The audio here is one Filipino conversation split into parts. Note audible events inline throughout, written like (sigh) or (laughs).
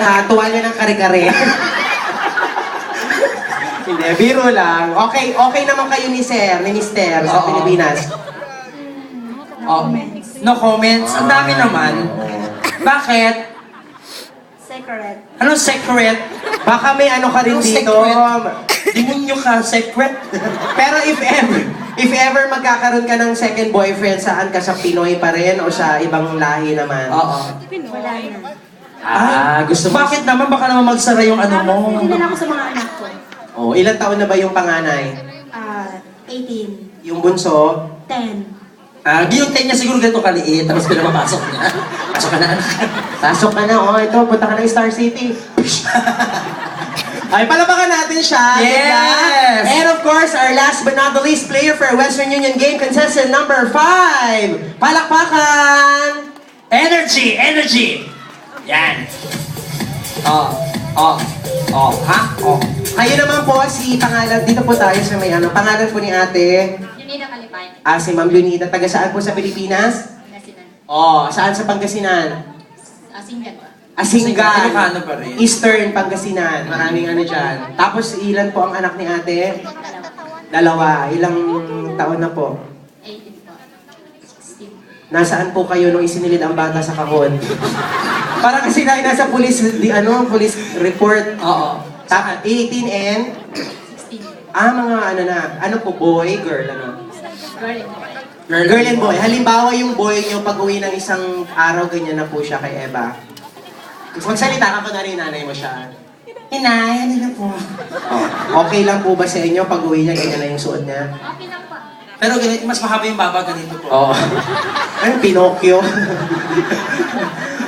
uh, tuwalya ng kare-kare. (laughs) Hindi, biro lang. Okay, okay naman kayo ni Sir, ni Mister sa Oo. Pilipinas. Oh, no comments. Ang dami naman. Bakit? Secret. Anong secret? Baka may ano ka rin Anong dito. Demonyo ka, secret? Pero if ever, if ever magkakaroon ka ng second boyfriend, saan ka sa Pinoy pa rin o sa ibang lahi naman? Oo. Wala na. Ah, gusto mo? Bakit naman? Baka naman magsara yung ano mo. Hindi na ako sa mga anak ko. Oh, ilang taon na ba yung panganay? Ah, 18. Yung bunso? 10. Ah, giyuntay niya siguro ganito kaliit, tapos pinapapasok niya. (laughs) Pasok ka na, anak. Pasok ka na, oh, ito, punta ka ng Star City. (laughs) Ay, palabakan natin siya. Yes! And of course, our last but not the least player for Western Union game, contestant number 5. Palakpakan! Energy! Energy! Yan. Oh, oh, oh, ha? Oh. Kayo naman po si pangalan, dito po tayo sa may ano, pangalan po ni ate, Junida Kalipay. ah, si Ma'am Lunita, taga saan po sa Pilipinas? Nasinan. Oh, saan sa Pangasinan? Asinggan ba? Asinggan. Ilocano pa rin. Eastern Pangasinan. Maraming ano dyan. Tapos ilan po ang anak ni ate? Dalawa. Dalawa. Ilang taon na po? 18 po. 16. Nasaan po kayo nung isinilid ang bata sa kahon? Para kasi na nasa police, di ano, police report. Oo. Ta 18 and, 16. ah, mga ano na, ano po, boy, girl, ano? Girl and boy. Girl, Girl and boy. Halimbawa yung boy nyo, pag uwi ng isang araw, ganyan na po siya kay Eva. Magsalita ka pa na rin nanay mo siya. Inay, ano na po? Oh, okay lang po ba sa inyo pag uwi niya, ganyan na yung suot niya? Okay lang po. Pero ganito, mas mahaba yung baba, ganito po. Oo. Ay, Pinocchio.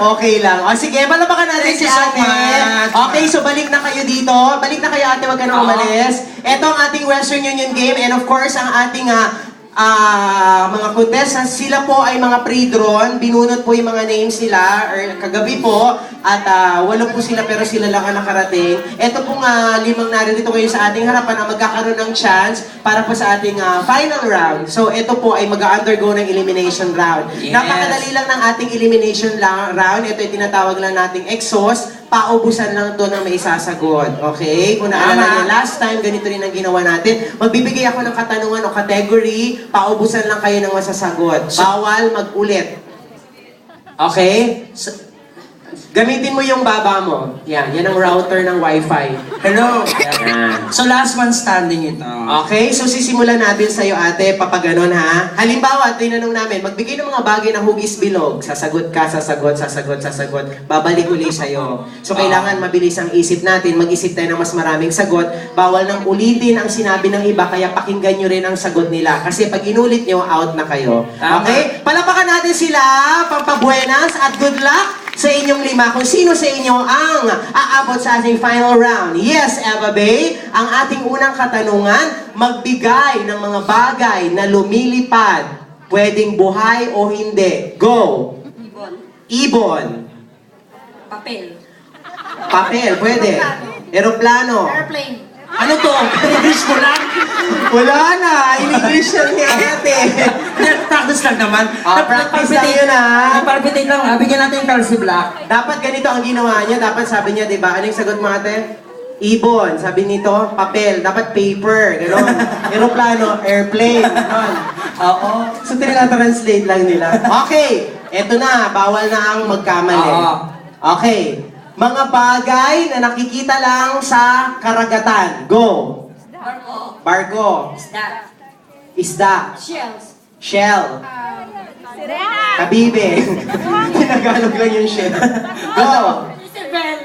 Okay lang. O sige, palabakan natin Thank si you so ate. much. Okay, so balik na kayo dito. Balik na kayo ate, wag ka na Oo. umalis. Ito ang ating Western Union game and of course, ang ating ah, ah, mga contestants, sila po ay mga pre-drawn. Binunot po yung mga names nila or kagabi po. At ah, walo po sila pero sila lang ang nakarating. Ito pong ah, limang naririto ngayon sa ating harapan ang magkakaroon ng chance para po sa ating ah, final round. So ito po ay mag-undergo ng elimination round. Yes. Napakadali lang ng ating elimination round. Ito ay tinatawag lang nating exhaust. Paubusan lang to ng may isasagot. Okay? Kung naalala niyo, last time, ganito rin ang ginawa natin. Magbibigay ako ng katanungan o category, paubusan lang kayo ng masasagot. Bawal mag-ulit. Okay? So, gamitin mo yung baba mo. Yan, yan ang router ng wifi. Hello. Yan. So last one standing ito. Okay, so sisimulan natin sa'yo ate, papaganon ha. Halimbawa, tinanong namin, magbigay ng mga bagay na hugis bilog. Sasagot ka, sasagot, sasagot, sasagot. Babalik uli sa'yo. So kailangan mabilis ang isip natin, mag-isip tayo ng mas maraming sagot. Bawal nang ulitin ang sinabi ng iba, kaya pakinggan nyo rin ang sagot nila. Kasi pag inulit nyo, out na kayo. Okay? Palapakan natin sila, pampabuenas, at good luck sa inyong lima kung sino sa inyo ang aabot sa ating final round. Yes, Eva Bay, ang ating unang katanungan, magbigay ng mga bagay na lumilipad. Pwedeng buhay o hindi. Go! Ibon. Ibon. Papel. Papel, pwede. Eroplano. Airplane. Ano to? English ko lang. Wala na, in-English yan ni ate. Practice lang naman. Ah, practice lang yun, ah. Palpitate lang. ah. Bigyan natin yung si Black. Dapat ganito ang ginawa niya. Dapat sabi niya, di ba? Ano yung sagot mo ate? Ibon. Sabi nito, papel. Dapat paper. Ganon. (laughs) Aeroplano, airplane. Ganon. Oo. So, tinatranslate lang nila. Okay. Eto na. Bawal na ang magkamali. Oo. Okay. Mga bagay na nakikita lang sa karagatan. Go. Barko. Barko. Isda. Isda. Shells. Shell. Sirena. Kabibe. (laughs) Tinagalog lang yung shell. Go. Isabel.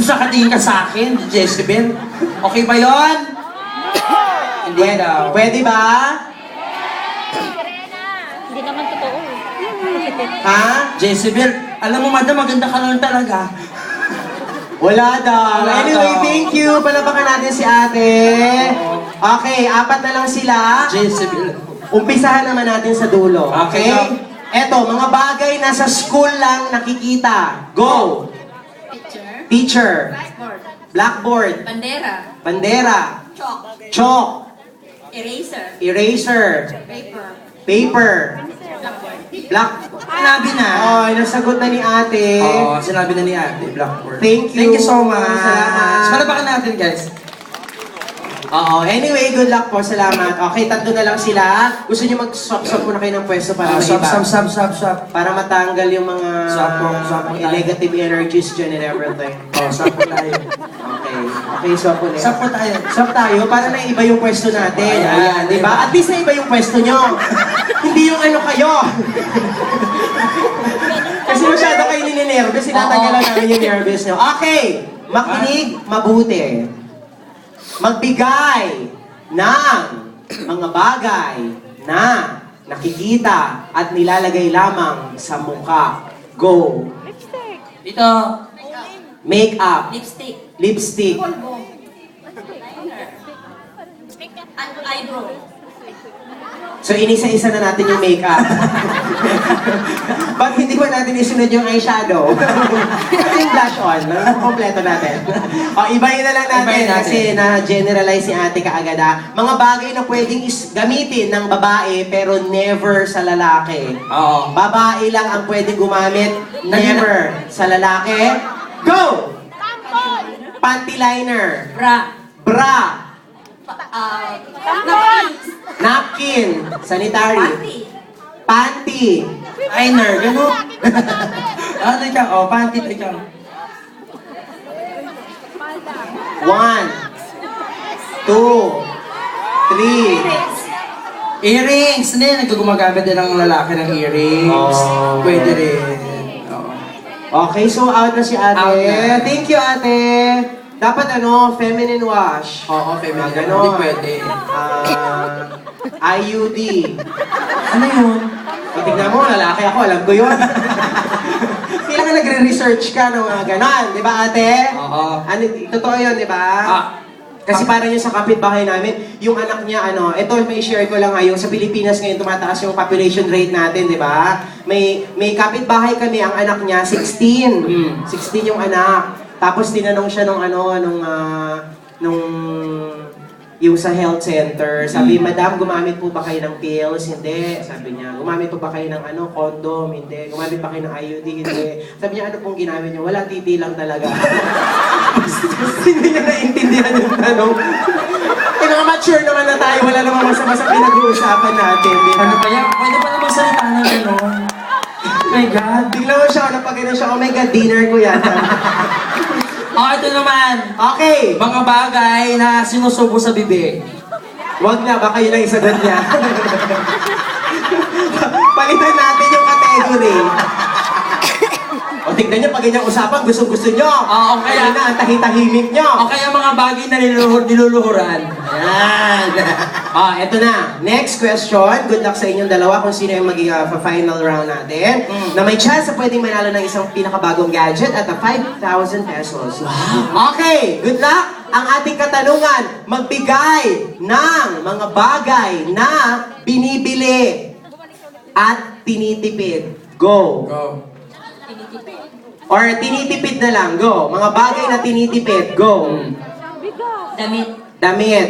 Sa katingin ka sa akin, Jezebel. Okay ba yon? Hindi daw. Pwede ba? Hindi naman totoo. Ha? Jezebel, alam mo madam, maganda ka lang talaga. Wala daw. Wala Anyway, daw. thank you. Palapakan natin si ate. Okay, apat na lang sila. Jezebel. Umpisahan naman natin sa dulo. Okay? Okay. Eto, mga bagay na sa school lang nakikita. Go! Picture. Teacher. Blackboard. Blackboard. Bandera. Bandera. Chalk. Chalk. Eraser. Eraser. Paper. Paper. Black. Sinabi na. Oh, nasagot na ni ate. Oo, sinabi na ni ate, Blackboard. Thank you. Thank you so much. Salamat. Palapakan natin, guys. Oo, anyway, good luck po. Salamat. Okay, tatlo na lang sila. Gusto niyo mag-swap-swap muna kayo ng pwesto para may sub, iba? sub, sub, sub, sub. Para matanggal yung mga Swap po, swap po mga tayo. negative energies dyan and everything. Oh, sub po tayo. Okay. Okay, swap ulit. Sub po tayo. Swap tayo para na iba yung pwesto natin. Ayan, Ayan, di ba? At least na iba yung pwesto nyo. (laughs) Hindi yung ano kayo. Kasi masyado kayo nininervous, sinatagalan namin yung nervous nyo. Okay, makinig mabuti. Magbigay ng mga bagay na nakikita at nilalagay lamang sa mukha. Go. Dito. Makeup, Lipstick. Lipstick. Ano, eyebrow. So, inisa-isa na natin yung makeup. (laughs) Ba't hindi ba natin isunod yung eyeshadow? (laughs) Kasi yung blush on, kompleto natin. (laughs) o, ibahin na lang natin, Ibahin natin. kasi na-generalize si ate kaagad ha. Mga bagay na pwedeng is gamitin ng babae pero never sa lalaki. Oo. Babae lang ang pwedeng gumamit, never sa lalaki. Go! Panty liner, Bra. bra, ah, napkins. napkin, sanitary, Panty. panty, Liner, gano'n. (laughs) Ah, ito ikaw. Oh, panty, ito ikaw. One, two, three. Earrings! Hindi, naggumagamit din ng lalaki ng earrings. Oh. Pwede rin. Okay, so out na si ate. Out na. Thank you, ate. Dapat ano, feminine wash. Oo, feminine. Ganon. Hindi pwede. Ah, IUD. Ano yun? O, tignan mo, lalaki ako, alam ko yun. (laughs) Kailangan nagre-research ka ng mga ganon, di ba ate? Oo. Ano, totoo yun, di ba? Ah. Kasi parang yung sa kapitbahay namin, yung anak niya, ano, ito may share ko lang ngayon, sa Pilipinas ngayon tumataas yung population rate natin, di ba? May, may kapitbahay kami, ang anak niya, 16. Mm. 16 yung anak. Tapos tinanong siya nung ano, nung, ah, nung, yung sa health center. Sabi, Madam, gumamit po ba kayo ng pills? Hindi. Sabi niya, gumamit po ba kayo ng ano, condom? Hindi. Gumamit ba kayo ng IUD? Hindi. Sabi niya, ano pong ginamit niyo? Wala, titi lang talaga. (laughs) Hindi niya yung tanong. Eh, mga mature tayo. Wala namang masama sa pinag-uusapan natin. Di ba? Ano ba yan? Pwede pa naman salita ng gano'n. Oh my God. Bigla mo siya, napag siya, oh my God, dinner ko yan. (laughs) Oh, ito naman. okay. Mga bagay na sinusubo sa bibig. Wag na, baka yun ang isagot niya. (laughs) Palitan natin yung category. Tignan niyo, pag ganyang usapan, gusto-gusto niyo. Oo, kaya- Kaya na, ang tahi-tahimik niyo. O kaya mga bagay na niluluhur, niluluhuran. Ayan. (laughs) Ah, eto na. Next question. Good luck sa inyong dalawa kung sino yung magiging uh, final round natin. Mm. Na may chance na pwedeng manalo ng isang pinakabagong gadget at a 5,000 pesos. Okay, good luck. Ang ating katanungan, magbigay ng mga bagay na binibili at tinitipid. Go. Go. Or tinitipid na lang. Go. Mga bagay na tinitipid. Go. Damit. Damit.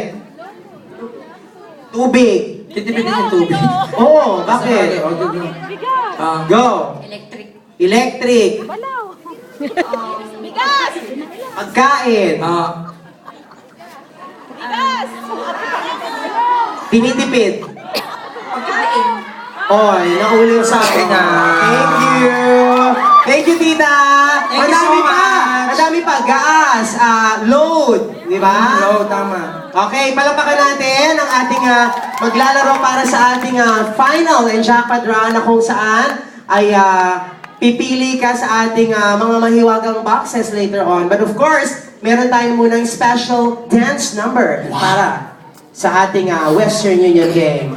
Tubig. Titipid din yung tubig. (laughs) Oo, bakit? O, go, go. Ah, Go. Electric. Electric. (laughs) Bigas! Pagkain. ah, Tinitipid. Pagkain. Oy, nauli yung sa akin na. Thank you. Thank you, tita. Thank you Madami so pa. much. Madami pa. Gas. ah, load. Di ba? no, tama. Okay, palapakan natin ang ating ah, maglalaro para sa ating ah, final and jackpot round na kung saan ay ah, pipili ka sa ating ah, mga mahiwagang boxes later on. But of course, meron tayong munang special dance number para sa ating ah, Western Union game.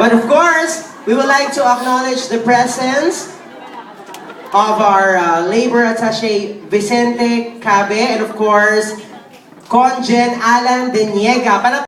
But of course, we would like to acknowledge the presence of our uh, labor attaché Vicente Cabe and of course, Conjen Alan Deniega.